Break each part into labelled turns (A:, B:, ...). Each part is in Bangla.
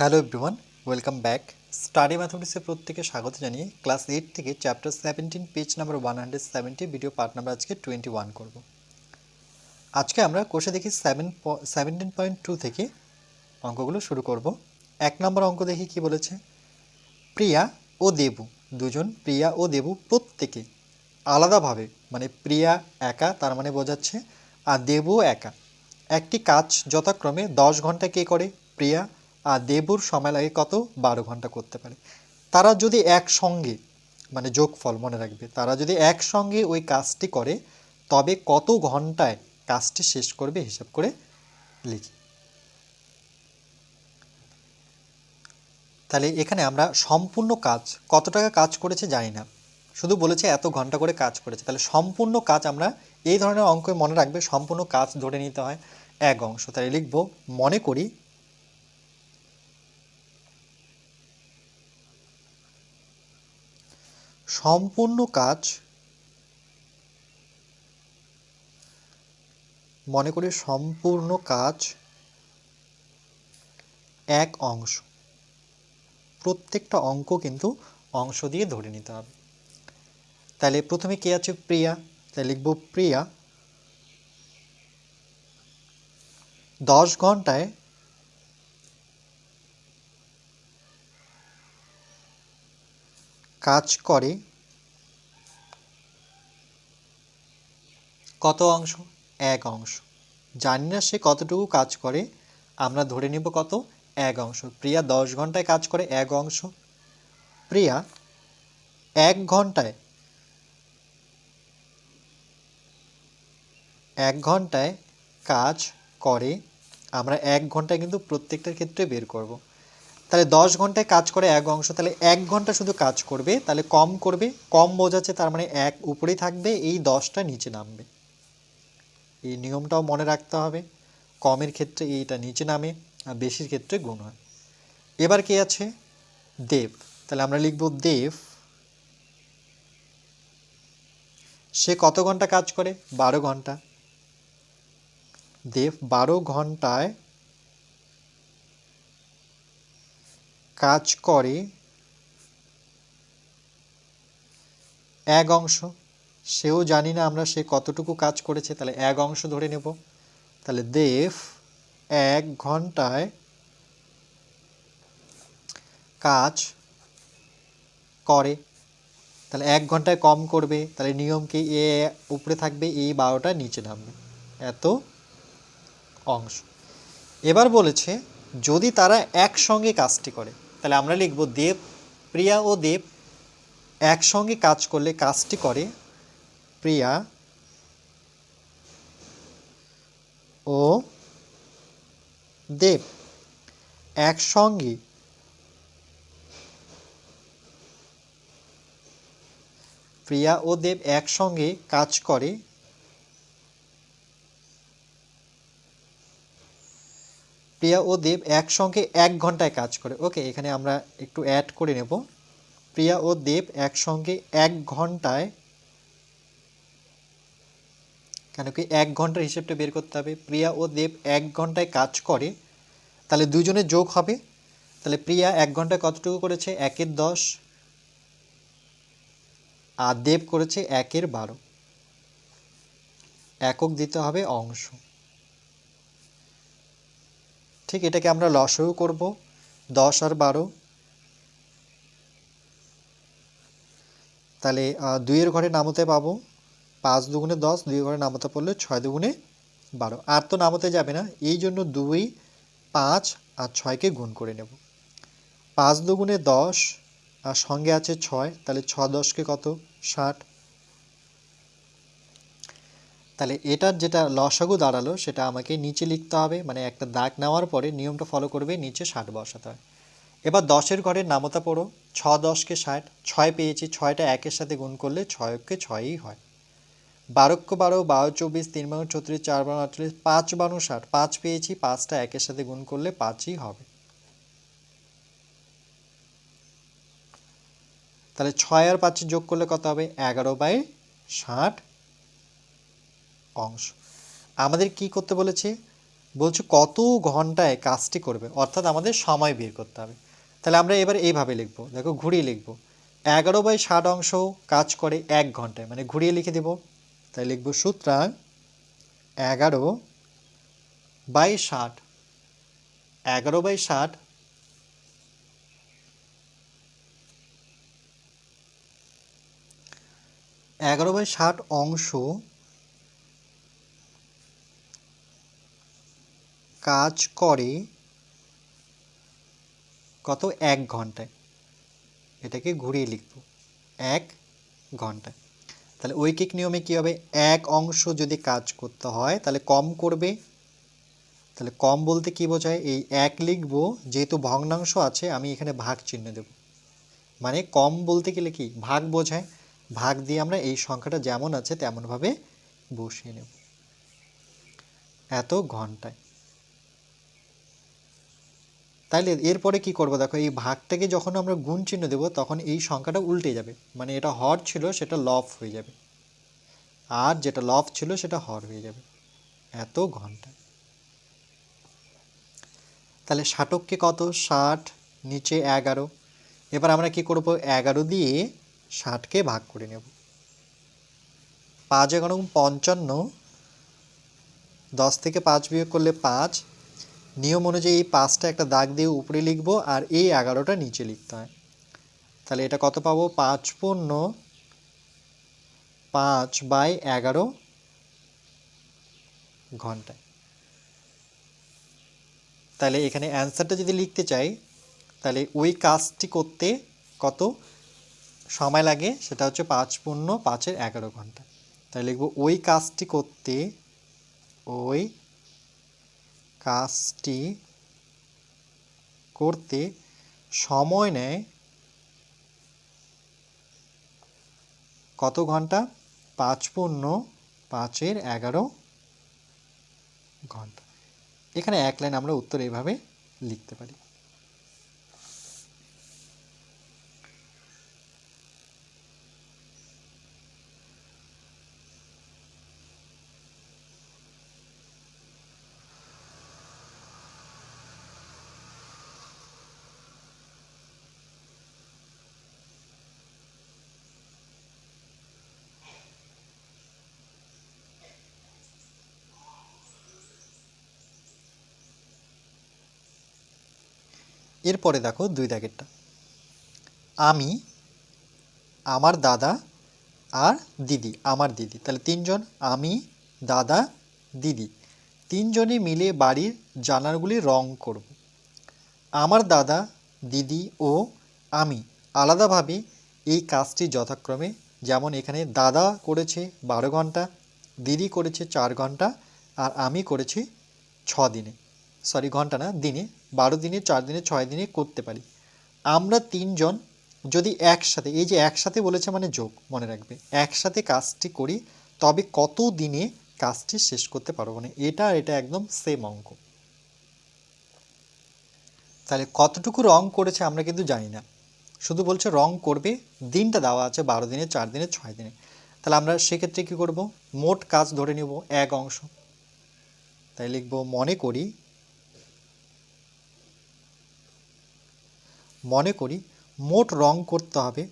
A: Hello everyone, welcome back. Study ম্যাথমেটিক্সের প্রত্যেকে স্বাগত জানিয়ে ক্লাস এইট থেকে chapter seventeen, page number one hundred seventy video part number আজকে টোয়েন্টি ওয়ান করব। আজকে আমরা কোষে দেখি সেভেন সেভেন্টিন পয়েন্ট টু থেকে অঙ্কগুলো শুরু করব। এক নম্বর অঙ্ক দেখি কি বলেছে? প্রিয়া ও দেবু, দুজন প্রিয়া ও দেবু প্রত্যেকে আলাদাভাবে মানে প্রিয়া একা, তার মানে বোঝাচ্ছে, আর দেবু একা। একটি কাজ যথাক্রমে দশ ঘণ্টা কে করে? প্রিয়া আর দেবুর সময় লাগে কত? বারো ঘণ্টা করতে পারে। তারা যদি একসঙ্গে মানে যোগফল মনে রাখবে, তারা যদি একসঙ্গে ওই কাজটি করে, তবে কত ঘন্টায় কাজটি শেষ করবে হিসাব করে লিখি। তাহলে এখানে আমরা সম্পূর্ণ কাজ, কত টাকা কাজ করেছে জানি না। শুধু বলেছে এত ঘণ্টা করে কাজ করেছে। তাহলে সম্পূর্ণ কাজ আমরা এই ধরনের অঙ্কে মনে রাখবে, সম্পূর্ণ কাজ ধরে নিতে হয় এক অংশ। তাহলে লিখব, মনে করি সম্পূর্ণ কাজ মনে করি সম্পূর্ণ কাজ এক অংশ। প্রত্যেকটা অঙ্ক কিন্তু অংশ দিয়ে ধরে নিতে হবে। তাহলে প্রথমে কে আছে? প্রিয়া। তাই লিখব প্রিয়া। দশ ঘন্টায় কাজ করে? কত অংশ? এক অংশ। জানি না সে কতটুকু কাজ করে। আমরা ধরে নিব কত? এক অংশ। প্রিয়া দশ ঘন্টায় কাজ করে এক অংশ। প্রিয়া, এক ঘন্টায়? এক ঘন্টায় কাজ করে। আমরা এক ঘন্টায় কিন্তু প্রত্যেকটার ক্ষেত্রে বের করব। তাহলে দশ ঘন্টায় কাজ করে এক অংশ, তাহলে এক ঘণ্টা শুধু কাজ করবে, তাহলে কম করবে, কম বোঝাচ্ছে, তার মানে এক উপরেই থাকবে, এই দশটা নিচে নামবে। এই নিয়মটাও মনে রাখতে হবে, কমের ক্ষেত্রে এইটা নিচে নামে, আর বেশির ক্ষেত্রে গুণ হয়। এবার কে আছে? দেব। তাহলে আমরা লিখব দেব। সে কত ঘণ্টা কাজ করে? বারো ঘণ্টা। দেব বারো ঘন্টায় কাজ করে এক অংশ, সেও জানি না আমরা সে কতটুকু কাজ করেছে, তাহলে এক অংশ ধরে নেব। তাহলে দেব এক ঘন্টায় কাজ করে। তাহলে এক ঘন্টায় কম করবে, তাহলে নিয়ম কি এ উপরে থাকবে এই বারোটা নিচে নামবে। এত অংশ। এবার বলেছে, যদি তারা একসঙ্গে কাজটি করে তাহলে আমরা লিখব দেব, প্রিয়া ও দেব একসঙ্গে কাজ করলে কাজটি করে। প্রিয়া ও দেব একসঙ্গে প্রিয়া ও দেব একসঙ্গে কাজ করে। প্রিয়া ও দেব একসঙ্গে এক ঘন্টায় কাজ করে। ওকে, এখানে আমরা একটু অ্যাড করে নেব। প্রিয়া ও দেব একসঙ্গে এক ঘন্টায় কেন কি এক ঘণ্টার হিসেবটা বের করতে হবে। প্রিয়া ও দেব এক ঘন্টায় কাজ করে, তাহলে দুজনের যোগ হবে। তাহলে প্রিয়া এক ঘন্টায় কতটুকু করেছে? একের দশ। আর দেব করেছে একের বারো। একক দিতে হবে অংশ। ঠিক এটাকে আমরা লসও করব, দশ আর বারো। তাহলে দুইয়ের ঘরে নামতে পাবো, পাঁচ দুগুণে দশ দুই ঘরে নামতে পড়লে ছয় দুগুণে বারো। আর তো নামতে যাবে না, এই জন্য দুই, পাঁচ আর ছয়কে গুণ করে নেব। পাঁচ দুগুণে দশ, আর সঙ্গে আছে ছয়, তাহলে ছ দশকে কত? ষাট। তাহলে এটার যেটা লসাগু দাঁড়াল, সেটা আমাকে নিচে লিখতে হবে। মানে একটা দাগ নেওয়ার পরে নিয়মটা ফলো করবে, নিচে ষাট বসাতে হয়। এবার দশের ঘরের নামতা পড়ো। ছ দশকে ষাট, ছয় পেয়েছি, ছয়টা একের সাথে গুণ করলে ছয়কে ছয়ই হয়। বারোক্য বারো বারো চব্বিশ, তিন বারো ছত্রিশ, চার বারো আটচল্লিশ পাঁচ বারো ষাট, পাঁচ পেয়েছি, পাঁচটা একের সাথে গুণ করলে পাঁচই হবে। তাহলে ছয় আর পাঁচে যোগ করলে কত হবে? এগারো বাই ষাট। অংশ। আমাদের কি করতে বলেছে? বলছে কত ঘন্টায় কাজটি করবে, অর্থাৎ আমাদের সময় বের করতে হবে। তাহলে আমরা এবার এইভাবে লিখব। দেখো ঘুরিয়ে লিখব। এগারো বাই ষাট অংশ কাজ করে এক ঘন্টায় মানে ঘুরিয়ে লিখে দেব। তাই লিখব সুতরাং এগারো বাই ষাট, এগারো বাই ষাট এগারো বাই ষাট অংশ কাজ করে কত? এক ঘন্টায়। এটাকে ঘুরিয়ে লিখব। এক ঘন্টায়। তাহলে ঐকিক নিয়মে কী হবে? এক অংশ যদি কাজ করতে হয়, তাহলে কম করবে। তাহলে কম বলতে কি বোঝায়? এই এক লিখব, যেহেতু ভগ্নাংশ আছে, আমি এখানে ভাগ চিহ্ন দেব। মানে কম বলতে গেলে কি? ভাগ বোঝায়। ভাগ দিয়ে আমরা এই সংখ্যাটা যেমন আছে, তেমনভাবে বসিয়ে নেব। এত ঘন্টায়। তাইলে এরপরে কি করব? দেখো, এই ভাগটাকে যখন আমরা গুণ চিহ্ন দেব, তখন এই সংখ্যাটা উল্টে যাবে। মানে এটা হর ছিল, সেটা লফ হয়ে যাবে। আর যেটা লফ ছিল, সেটা হর হয়ে যাবে। এত ঘণ্টা। তাহলে ষাটককে কত? ষাট, নিচে এগারো। এবার আমরা কি করব? এগারো দিয়ে ষাটকে ভাগ করে নেব। পাঁচ এগারো পঞ্চান্ন, দশ থেকে পাঁচ বিয়োগ করলে পাঁচ নিয়ম অনুযায়ী এই পাঁচটা একটা দাগ দিয়ে উপরে লিখব আর এই এগারোটা নিচে লিখতে হয়। তাহলে এটা কত পাবো? পাঁচ পূর্ণ পাঁচ বাই এগারো ঘন্টায়। তাহলে এখানে অ্যান্সারটা যদি লিখতে চাই, তাহলে ওই কাজটি করতে কত সময় লাগে? সেটা হচ্ছে পাঁচ পূর্ণ পাঁচের এগারো ঘণ্টা। তাহলে লিখব, ওই কাজটি করতে ওই কাজটি করতে সময় নেয় কত ঘণ্টা? পাঁচ পূর্ণ পাঁচের এগারো ঘণ্টা। এখানে এক লাইন আমরা উত্তর এভাবে লিখতে পারি। এরপরে দেখো দুই দাগেরটা। আমি, আমার দাদা আর দিদি, আমার দিদি। তাহলে তিনজন, আমি, দাদা, দিদি। তিনজনে মিলে বাড়ির জানালাগুলি রং করব। আমার দাদা, দিদি ও আমি আলাদাভাবে এই কাজটি যথাক্রমে যেমন এখানে দাদা করেছে বারো ঘণ্টা, দিদি করেছে চার ঘণ্টা, আর আমি করেছি ছ দিনে। সরি, ঘণ্টা না, দিনে, বারো দিনে, চার দিনে, ছয় দিনে করতে পারি। আমরা তিনজন যদি একসাথে, এই যে একসাথে বলেছে মানে যোগ, মনে রাখবে, একসাথে কাজটি করি, তবে কত দিনে কাজটি শেষ করতে পারব? মানে এটা এটা একদম সেম অঙ্ক। তাহলে কতটুকু রং করেছে আমরা কিন্তু জানি না। শুধু বলছে রং করবে, দিনটা দেওয়া আছে বারো দিনে, চার দিনে, ছয় দিনে। তাহলে আমরা সেক্ষেত্রে কী করব? মোট কাজ ধরে নেব এক অংশ। তাই লিখব, মনে করি মনে করি, মোট রং করতে হবে।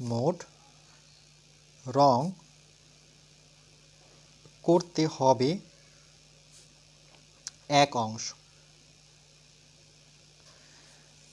A: মোট রং করতে হবে এক অংশ।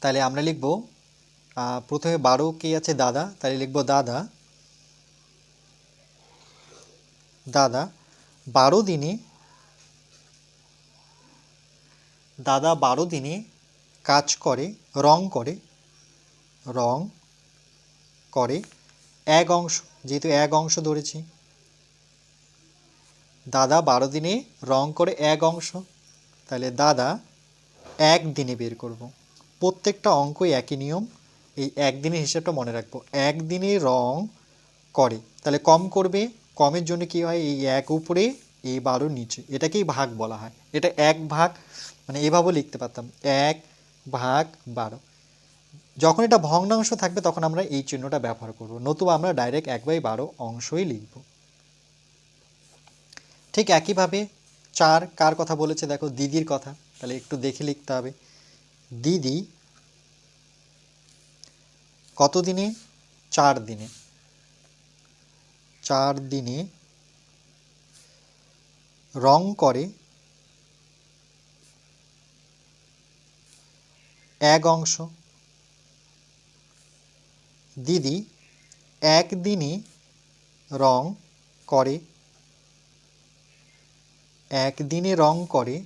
A: তাহলে আমরা লিখব প্রথমে বারো কে আছে দাদা, তাহলে লিখব দাদা। দাদা, বারো দিনে, দাদা বারো দিনে কাজ করে, রং করে রং করে এক অংশ, যেহেতু এক অংশ ধরেছি। দাদা বারো দিনে রং করে এক অংশ, তাহলে দাদা এক দিনে বের করব। প্রত্যেকটা অঙ্কই একই নিয়ম, এই একদিনের হিসাবটা মনে রাখব। একদিনে রং করে, তাহলে কম করবে, কমের জন্য কি হয়? এই এক উপরে, এই বারো নিচে, এটাকেই ভাগ বলা হয়। এটা এক ভাগ মানে এভাবেও লিখতে পারতাম। এক ভাগ বারো। যখন এটা ভগ্নাংশ থাকবে, তখন আমরা এই চিহ্নটা ব্যবহার করব। নতুবা আমরা ডাইরেক্ট এক বাই বারো অংশই লিখব। ঠিক একইভাবে চার কার কথা বলেছে? দেখো, দিদির কথা। তাহলে একটু দেখে লিখতে হবে। দিদি কত দিনে? চার দিনে। চার দিনে রং করে এক অংশ। দিদি একদিনে রং করে। একদিনে রং করে,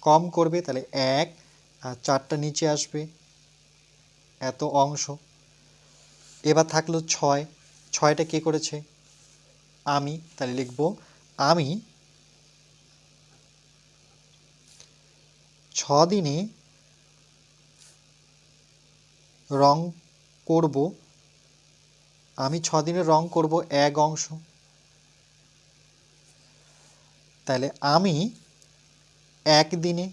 A: কম করবে, তাহলে এক, আর চারটা নিচে আসবে। এত অংশ। এবার থাকল ছয়। ছয়টা কে করেছে? আমি। তাহলে লিখব, আমি ছ দিনে রং করব। আমি ছ দিনে রং করব এক অংশ। তাহলে আমি একদিনে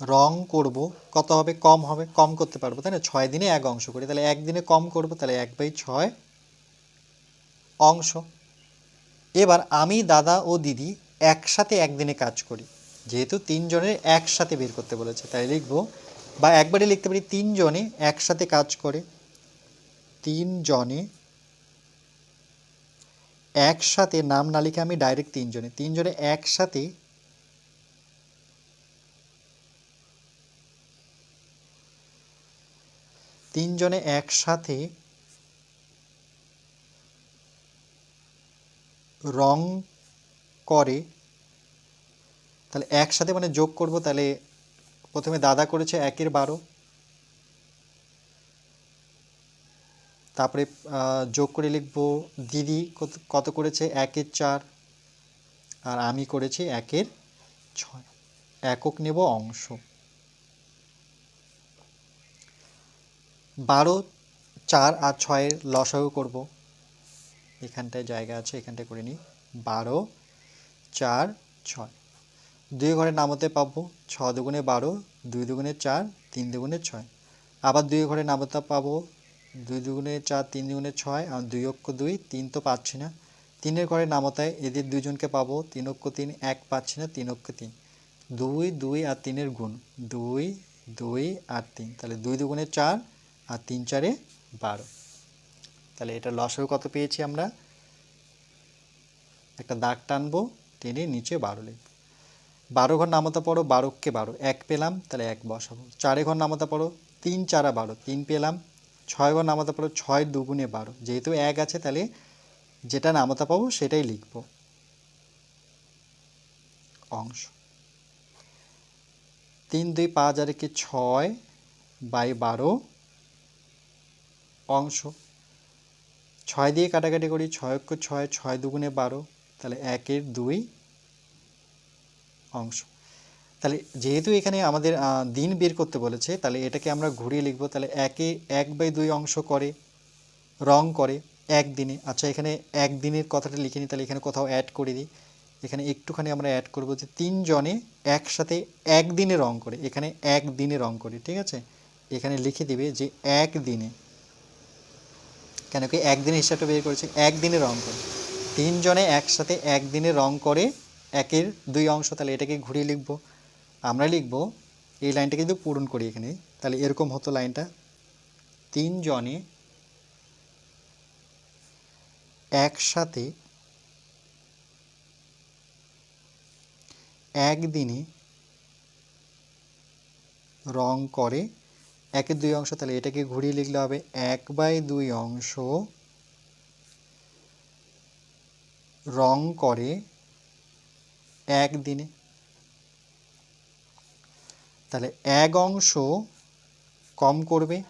A: রং করব। কত হবে? কম হবে। কম করতে পারব, তাই না? ছয় দিনে এক অংশ করি। তাহলে একদিনে কম করব, তাহলে এক বাই ছয় অংশ। এবার আমি, দাদা ও দিদি একসাথে একদিনে কাজ করি। যেহেতু তিনজনের একসাথে বের করতে বলেছে, তাই লিখব বা একবারে লিখতে পারি তিনজনে একসাথে কাজ করে। তিনজনে একসাথে নাম না লিখে আমি ডাইরেক্ট তিনজনে তিনজনে একসাথে তিনজনে একসাথে রং করে। তাহলে একসাথে মানে যোগ করব, তাহলে প্রথমে দাদা করেছে একের বারো। তারপরে যোগ করে লিখব দিদি কত করেছে? একের চার। আর আমি করেছি একের ছয়। একক নেব অংশ। বারো, চার আর ছয়ের লসাগু করব। এখানটায় জায়গা আছে, এখানটায় করে নিই। বারো, চার, ছয়। দুই ঘরে নামতে পাবো, ছ দুগুণে বারো, দুই দুগুণে চার, তিন দুগুণে ছয়। আবার দুই ঘরে নামতে পাবো, দুই দুগুণে চার, তিন দুগুণে ছয়, আর দুই অক্ষ দুই, তিন তো পাচ্ছি না। তিনের ঘরে নামতায় এদের দুইজনকে পাবো, তিন অক্ষ তিন, এক পাচ্ছি না, তিন অক্ষ তিন। দুই দুই আর তিনের গুণ, দুই দুই আর তিন। তাহলে দুই দুগুণে চার আর তিন চারে বারো। তাহলে এটা লসও কত পেয়েছি আমরা? একটা দাগ টানবো, টেনে নিচে বারো লিখব। বারো ঘর নামতা পড়ো বারোকে বারো। এক পেলাম, তাহলে এক বসাবো। চারে ঘর নামতা পড়ো, তিন চারা বারো। তিন পেলাম, ছয় ঘর নামতা পড়ো, ছয় দুগুণে বারো। যেহেতু এক আছে, তাহলে যেটা নামতা পাবো, সেটাই লিখব। অংশ। তিন দুই পাঁচ আর একে ছয় বাই বারো। অংশ। ছয় দিয়ে কাটাকাটি করি, ছয় অক্ষ ছয় ছয় দুগুণে বারো। তাহলে একের দুই অংশ। তাহলে যেহেতু এখানে আমাদের দিন বের করতে বলেছে, তাহলে এটাকে আমরা ঘুরিয়ে লিখব, তাহলে একে এক বাই দুই অংশ করে, রং করে একদিনে আচ্ছা এখানে একদিনের কথাটা লিখে নিই, তাহলে এখানে কোথাও অ্যাড করে দিই। এখানে একটুখানি আমরা অ্যাড করব যে তিনজনে একসাথে একদিনে রং করে, এখানে একদিনে রং করে, ঠিক আছে? এখানে লিখে দিবে যে একদিনে কেন কি একদিনে হিসাবটা বের করেছে? একদিনে রং করে। তিনজনে একসাথে একদিনে রং করে একের দুই অংশ, তাহলে এটাকে ঘুরিয়ে লিখব। আমরা লিখব, এই লাইনটা কিন্তু পূরণ করি এখানে। তাহলে এরকম হতো লাইনটা। তিনজনে একসাথে একদিনে রং করে একের দুই অংশ, তাহলে এটাকে ঘুরিয়ে লিখলে হবে এক বাই দুই অংশ রং করে একদিনে। তাহলে এক অংশ কম করবে।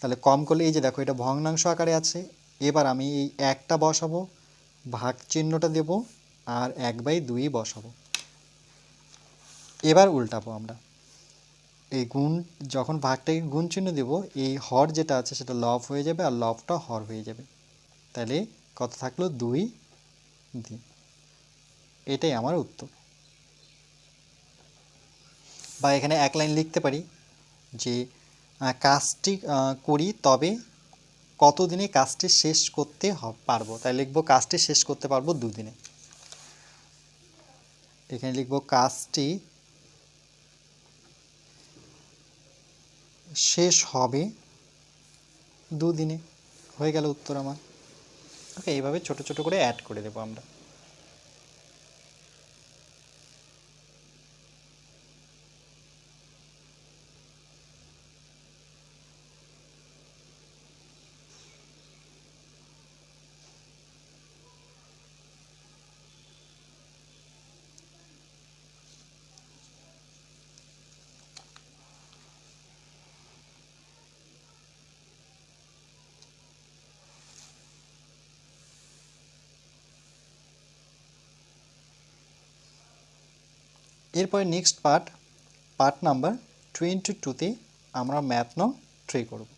A: তাহলে কম করলে এই যে দেখো, এটা ভগ্নাংশ আকারে আছে। এবার আমি এই একটা বসাবো, ভাগ চিহ্নটা দেব আর এক বাই দুই বসাবো। এবার উল্টাবো আমরা। এই গুণ, যখন ভাগটাকে গুণ চিহ্ন দেব, এই হর যেটা আছে সেটা লব হয়ে যাবে আর লবটা হর হয়ে যাবে। তাহলে কত থাকল? দুই দিন এটাই আমার উত্তর। বা এখানে এক লাইন লিখতে পারি যে কাজটি করি তবে কতদিনে কাজটি শেষ করতে পারব? তাই লিখব কাজটি শেষ করতে পারব দুদিনে। এখানে লিখব কাজটি শেষ হবে দুদিনে। হয়ে গেল উত্তর আমার। ওকে, এইভাবে ছোট ছোট করে অ্যাড করে দেবো আমরা। এরপরে next part part number twenty টুতে আমরা ম্যাথ নং থ্রি করব।